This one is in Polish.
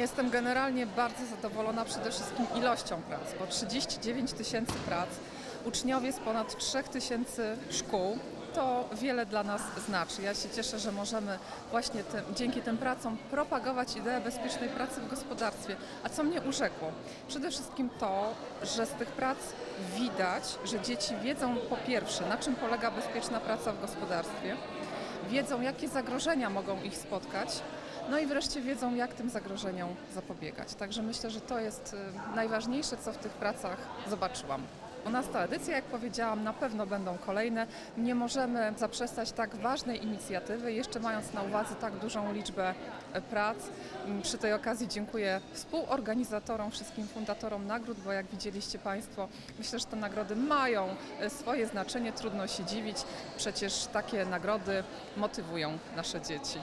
Jestem generalnie bardzo zadowolona przede wszystkim ilością prac, bo 39 tysięcy prac, uczniowie z ponad 3 tysięcy szkół, to wiele dla nas znaczy. Ja się cieszę, że możemy właśnie tym, dzięki tym pracom propagować ideę bezpiecznej pracy w gospodarstwie. A co mnie urzekło? Przede wszystkim to, że z tych prac widać, że dzieci wiedzą po pierwsze, na czym polega bezpieczna praca w gospodarstwie, wiedzą, jakie zagrożenia mogą ich spotkać, no i wreszcie wiedzą, jak tym zagrożeniom zapobiegać. Także myślę, że to jest y, najważniejsze, co w tych pracach zobaczyłam. U nas ta edycja, jak powiedziałam, na pewno będą kolejne. Nie możemy zaprzestać tak ważnej inicjatywy, jeszcze mając na uwadze tak dużą liczbę e, prac. M, Przy tej okazji dziękuję współorganizatorom, wszystkim fundatorom nagród, bo jak widzieliście Państwo, myślę, że te nagrody mają e, swoje znaczenie, trudno się dziwić. Przecież takie nagrody motywują nasze dzieci.